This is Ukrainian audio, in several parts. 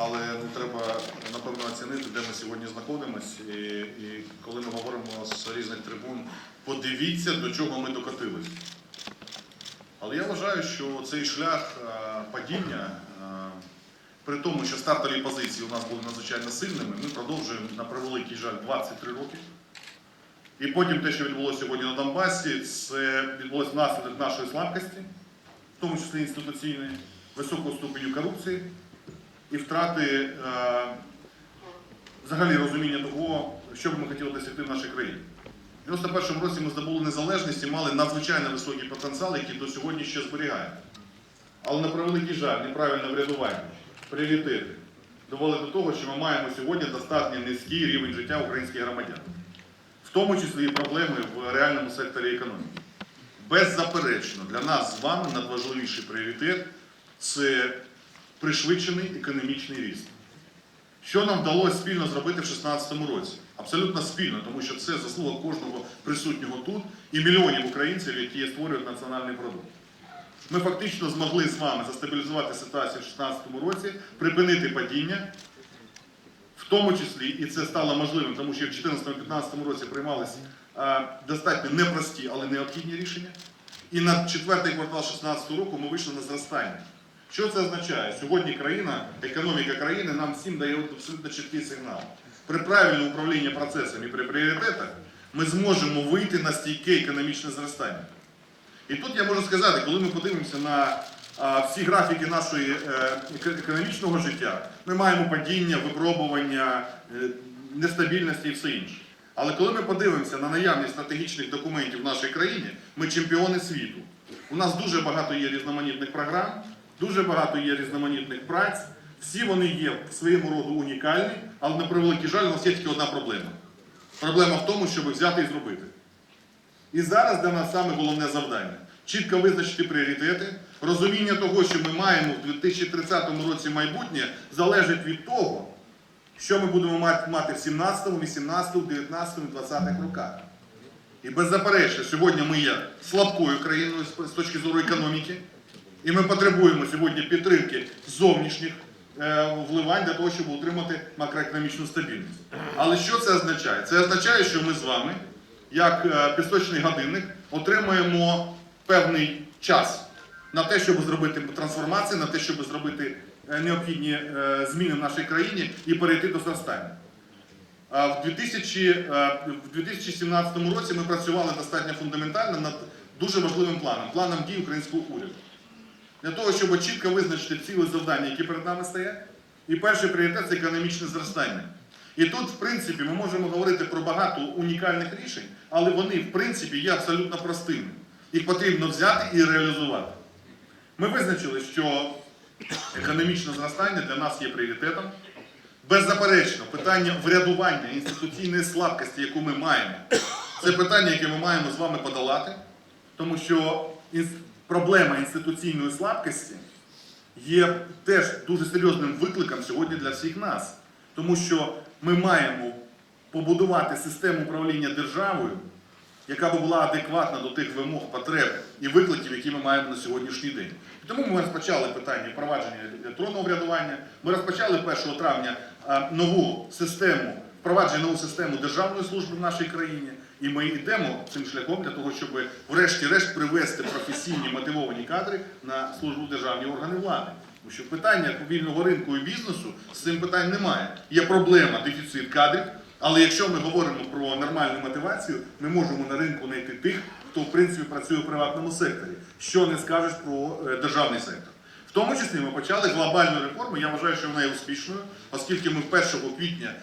але ну, треба напевно оцінити, де ми сьогодні знаходимося. І, і коли ми говоримо з різних трибун, подивіться, до чого ми докотились. Але я вважаю, що цей шлях е, падіння, е, при тому, що стартові позиції у нас були надзвичайно сильними, ми продовжуємо на превеликий жаль 23 роки. І потім те, що відбулося сьогодні на Донбасі, це відбулося внаслідок нашої слабкості, в тому числі інституційної, високого ступеню корупції і втрати е, взагалі розуміння того, що б ми хотіли досягти в нашій країні. У 91-му році ми здобули незалежність і мали надзвичайно високий потенціал, який до сьогодні ще зберігаємо. Але на превеликий жаль, неправильне врядування, пріоритети довели до того, що ми маємо сьогодні достатньо низький рівень життя українських громадян, в тому числі і проблеми в реальному секторі економіки. Беззаперечно, для нас з вами надважливіший пріоритет це пришвидшений економічний ріст. Що нам вдалося спільно зробити в 2016 році? Абсолютно спільно, тому що це заслуга кожного присутнього тут і мільйонів українців, які створюють національний продукт. Ми фактично змогли з вами застабілізувати ситуацію в 2016 році, припинити падіння, в тому числі, і це стало можливим, тому що в 2014-2015 році приймалися е, достатньо непрості, але необхідні рішення. І на четвертий квартал 2016 року ми вийшли на зростання. Що це означає? Сьогодні країна, економіка країни нам всім дає абсолютно чіткий сигнал. При правильному управлінні процесами і при пріоритетах ми зможемо вийти на стійке економічне зростання. І тут я можу сказати, коли ми подивимося на всі графіки нашої е, економічного життя, ми маємо падіння, випробування, е, нестабільності і все інше. Але коли ми подивимося на наявність стратегічних документів в нашій країні, ми чемпіони світу. У нас дуже багато є різноманітних програм, дуже багато є різноманітних праць. Всі вони є в своєму роду унікальні, але на превеликий жаль, у нас є тільки одна проблема. Проблема в тому, щоб взяти і зробити. І зараз для нас саме головне завдання чітко визначити пріоритети. Розуміння того, що ми маємо в 2030 році майбутнє, залежить від того, що ми будемо мати, в 17, 18, 19, 20 роках. І беззаперечно, сьогодні ми є слабкою країною з точки зору економіки, і ми потребуємо сьогодні підтримки зовнішніх е, вливань для того, щоб утримати макроекономічну стабільність. Але що це означає? Це означає, що ми з вами, як е, пісочний годинник, отримуємо певний час на те, щоб зробити трансформацію, на те, щоб зробити е, необхідні зміни в нашій країні і перейти до зростання. А В 2000, в 2017 році ми працювали достатньо фундаментально над дуже важливим планом планом дій українського уряду. Для того, щоб чітко визначити цілі завдання, які перед нами стоять. І перший пріоритет це економічне зростання. І тут, в принципі, ми можемо говорити про багато унікальних рішень, але вони, в принципі, є абсолютно простими. Їх потрібно взяти і реалізувати. Ми визначили, що економічне зростання для нас є пріоритетом. Беззаперечно, питання врядування інституційної слабкості, яку ми маємо, це питання, яке ми маємо з вами подолати, тому що проблема інституційної слабкості є теж дуже серйозним викликом сьогодні для всіх нас. Тому що ми маємо побудувати систему управління державою, яка б була адекватна до тих вимог, потреб і викликів, які ми маємо на сьогоднішній день. І тому ми розпочали питання впровадження електронного врядування. Ми розпочали 1 травня нову систему, впровадження нову систему державної служби в нашій країні. І ми йдемо цим шляхом для того, щоб врешті-решт привести професійні мотивовані кадри на службу державні органи влади. Тому що питання вільного ринку і бізнесу з цим питань немає. Є проблема дефіцит кадрів, але якщо ми говоримо про нормальну мотивацію, ми можемо на ринку знайти тих, хто в принципі працює в приватному секторі. Що не скажеш про е, державний сектор. В тому числі ми почали глобальну реформу. Я вважаю, що вона є успішною, оскільки ми 1 квітня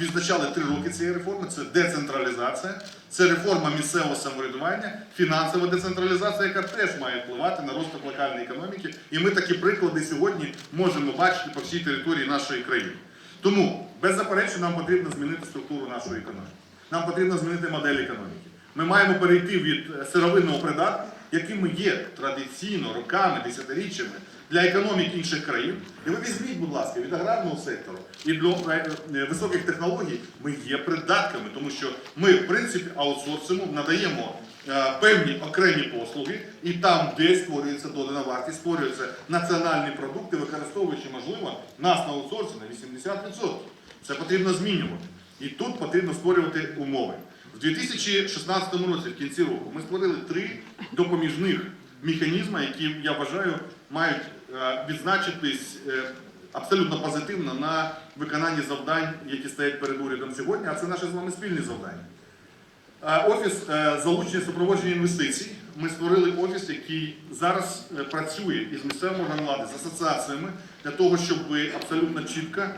відзначали три роки цієї реформи. Це децентралізація, це реформа місцевого самоврядування, фінансова децентралізація, яка теж має впливати на розвиток локальної економіки. І ми такі приклади сьогодні можемо бачити по всій території нашої країни. Тому, беззаперечно, нам потрібно змінити структуру нашої економіки. Нам потрібно змінити модель економіки. Ми маємо перейти від е, сировинного придатку, яким є традиційно роками, десятиріччями для економік інших країн. І ви візьміть, будь ласка, від аграрного сектору і до е, е, високих технологій ми є придатками, тому що ми, в принципі, аутсорсимо, надаємо е, певні окремі послуги, і там, де створюється додана вартість, створюються національні продукти, використовуючи, можливо, нас на аутсорсі на 80%. Це потрібно змінювати. І тут потрібно створювати умови. В 2016 році, в кінці року, ми створили три допоміжних механізми, які, я вважаю, мають відзначитись е, абсолютно позитивно на виконанні завдань, які стоять перед урядом сьогодні, а це наші з вами спільні завдання. Е, Офіс е, залучення супроводження інвестицій. Ми створили офіс, який зараз е, працює із місцевими влади, з асоціаціями для того, щоб абсолютно чітко е,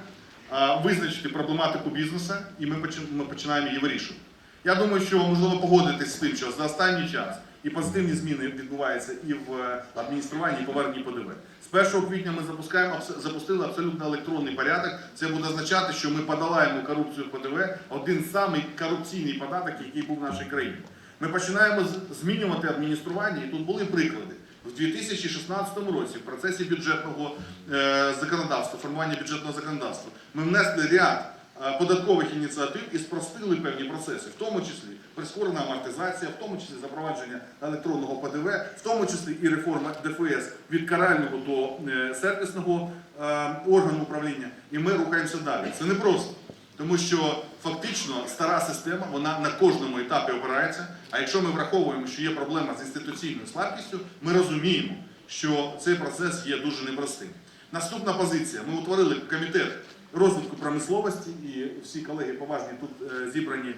визначити проблематику бізнесу, і ми починаємо її вирішувати. Я думаю, що можливо погодитись з тим, що за останній час і позитивні зміни відбуваються і в е, адмініструванні, і поверненні ПДВ. З 1 квітня ми запускаємо запустили абсолютно електронний порядок. Це буде означати, що ми подолаємо корупцію ПДВ, один самий корупційний податок, який був в нашій країні. Ми починаємо змінювати адміністрування, і тут були приклади. В 2016 році в процесі бюджетного е, законодавства, формування бюджетного законодавства, ми внесли ряд податкових ініціатив і спростили певні процеси, в тому числі прискорена амортизація, в тому числі запровадження електронного ПДВ, в тому числі і реформа ДФС від карального до е, сервісного е, органу управління. І ми рухаємося далі. Це не просто. Тому що фактично стара система вона на кожному етапі опирається. А якщо ми враховуємо, що є проблема з інституційною слабкістю, ми розуміємо, що цей процес є дуже непростим. Наступна позиція: ми утворили комітет розвитку промисловості, і всі колеги поважні тут е, зібрані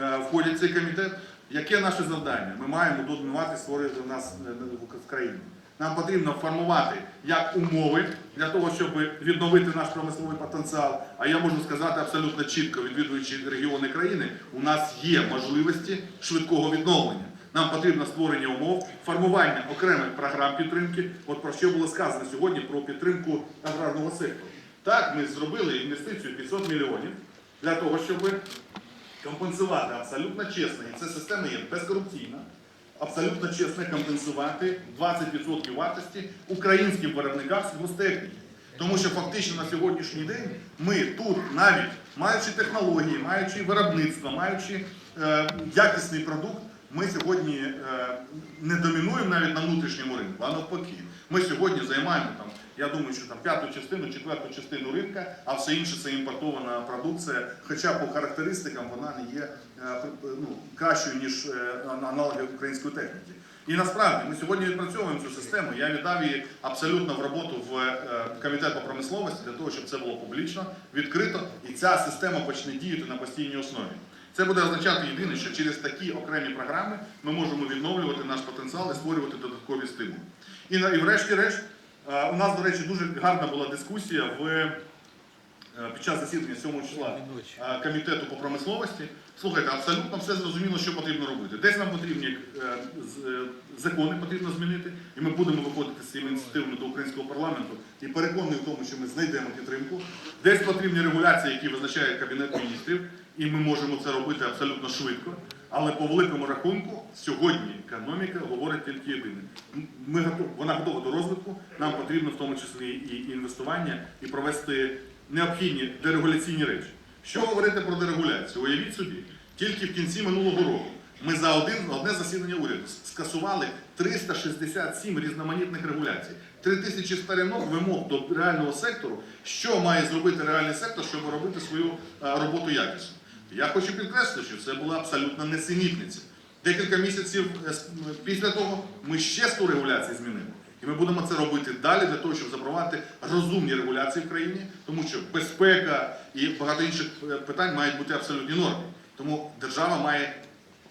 е, входять в цей комітет. Яке наше завдання? Ми маємо додумувати створити в нас е, в країні. Нам потрібно формувати як умови для того, щоб відновити наш промисловий потенціал. А я можу сказати абсолютно чітко, відвідуючи регіони країни, у нас є можливості швидкого відновлення. Нам потрібно створення умов, формування окремих програм підтримки. От про що було сказано сьогодні про підтримку аграрного сектору. Так, ми зробили інвестицію 500 мільйонів для того, щоб компенсувати абсолютно чесно, і ця система є безкорупційна абсолютно чесно компенсувати 20% вартості українським виробникам сільгостехніки. Тому що фактично на сьогоднішній день ми тут, навіть маючи технології, маючи виробництво, маючи е, якісний продукт, ми сьогодні е, не домінуємо навіть на внутрішньому ринку, а навпаки. Ми сьогодні займаємо там, я думаю, що там п'яту частину, четверту частину ринка, а все інше це імпортована продукція. Хоча по характеристикам вона не є е, ну, кращою, ніж е, аналоги української техніки. І насправді ми сьогодні відпрацьовуємо цю систему. Я віддав її абсолютно в роботу в е, комітет по промисловості для того, щоб це було публічно, відкрито, і ця система почне діяти на постійній основі. Це буде означати єдине, що через такі окремі програми ми можемо відновлювати наш потенціал і створювати додаткові стимули. І, і врешті-решт, у нас, до речі, дуже гарна була дискусія в, е, під час засідання 7 числа е, комітету по промисловості. Слухайте, абсолютно все зрозуміло, що потрібно робити. Десь нам потрібні е, е, закони потрібно змінити, і ми будемо виходити з цими ініціативами до українського парламенту і переконані в тому, що ми знайдемо підтримку. Десь потрібні регуляції, які визначає Кабінет міністрів, і ми можемо це робити абсолютно швидко. Але по великому рахунку сьогодні економіка говорить тільки єдине. Ми готові, вона готова до розвитку. Нам потрібно в тому числі і інвестування, і провести необхідні дерегуляційні речі. Що говорити про дерегуляцію? Уявіть собі, тільки в кінці минулого року ми за один, одне засідання уряду скасували 367 різноманітних регуляцій, 3000 сторінок вимог до реального сектору, що має зробити реальний сектор, щоб робити свою е, роботу якісно. Я хочу підкреслити, що це була абсолютно несенітниця. Декілька місяців е, після того ми ще 100 регуляцій змінили. І ми будемо це робити далі для того, щоб запровадити розумні регуляції в країні, тому що безпека і багато інших е, питань мають бути абсолютні норми. Тому держава має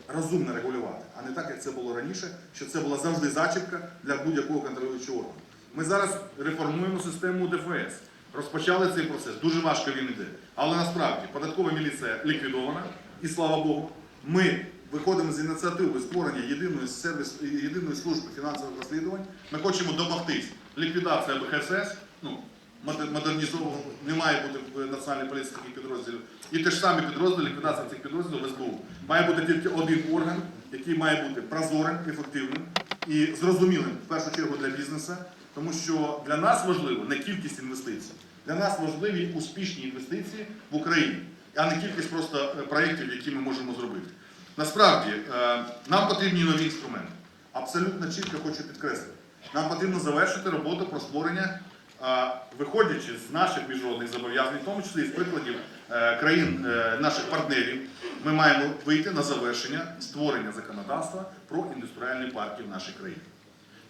розумно регулювати, а не так, як це було раніше, що це була завжди зачіпка для будь-якого контролюючого органу. Ми зараз реформуємо систему ДФС. Розпочали цей процес. Дуже важко він іде. Але насправді податкова міліція ліквідована, і слава Богу, ми виходимо з ініціативи створення єдиної сервіс, єдиної служби фінансових розслідувань. Ми хочемо домогтись ліквідація БХСС. Ну, модернізовано, не має бути в національній поліції таких підрозділів. І те ж самі підрозділи, ліквідація цих підрозділів СБУ. Має бути тільки один орган, який має бути прозорим, ефективним і зрозумілим в першу чергу для бізнесу, тому що для нас важливо не кількість інвестицій, для нас важливі успішні інвестиції в Україні, а не кількість просто е, проєктів, які ми можемо зробити. Насправді, е, нам потрібні нові інструменти. Абсолютно чітко хочу підкреслити. Нам потрібно завершити роботу про створення, е, виходячи з наших міжнародних зобов'язань, в тому числі з прикладів країн наших партнерів, ми маємо вийти на завершення створення законодавства про індустріальні парки в нашій країні.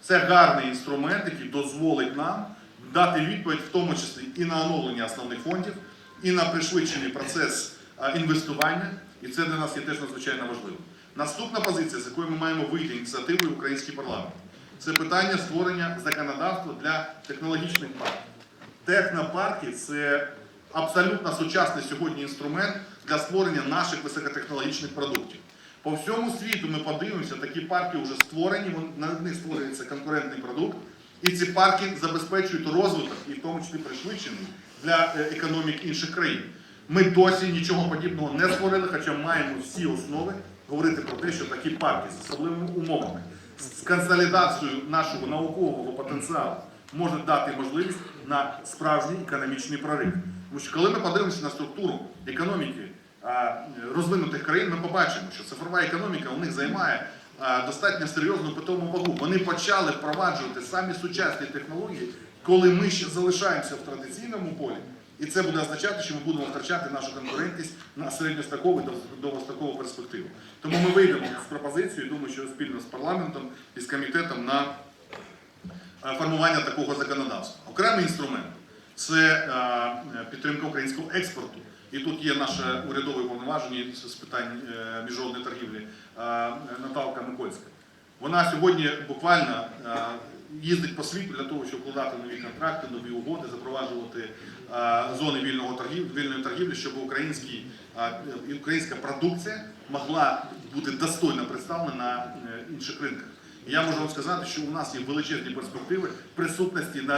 Це гарний інструмент, який дозволить нам дати відповідь, в тому числі і на оновлення основних фондів, і на пришвидшений процес інвестування. І це для нас є теж надзвичайно важливо. Наступна позиція, з якою ми маємо вийти ініціативою український парламент, це питання створення законодавства для технологічних парків. Технопарки це абсолютно сучасний сьогодні інструмент для створення наших високотехнологічних продуктів. По всьому світу ми подивимося, такі парки вже створені, на них створюється конкурентний продукт, і ці парки забезпечують розвиток, і в тому числі пришвидшений для е, економік інших країн. Ми досі нічого подібного не створили, хоча маємо всі основи говорити про те, що такі парки з особливими умовами, з консолідацією нашого наукового потенціалу можуть дати можливість на справжній економічний прорив. Тому що коли ми подивимося на структуру економіки розвинутих країн, ми побачимо, що цифрова економіка у них займає достатньо серйозну питому вагу. Вони почали впроваджувати самі сучасні технології, коли ми ще залишаємося в традиційному полі. І це буде означати, що ми будемо втрачати нашу конкурентність на середньострокову і довгострокову перспективу. Тому ми вийдемо з пропозицією, думаю, що спільно з парламентом і з комітетом на е, формування такого законодавства. Окремий інструмент це е, підтримка українського експорту. І тут є наша урядова уповноваження з питань е, міжнародної торгівлі Наталка Микольська. Вона сьогодні буквально їздить по світу для того, щоб вкладати нові контракти, нові угоди, запроваджувати зони вільного торгів, вільної торгівлі, щоб українська продукція могла бути достойно представлена на е, інших ринках. Я можу вам сказати, що у нас є величезні перспективи присутності на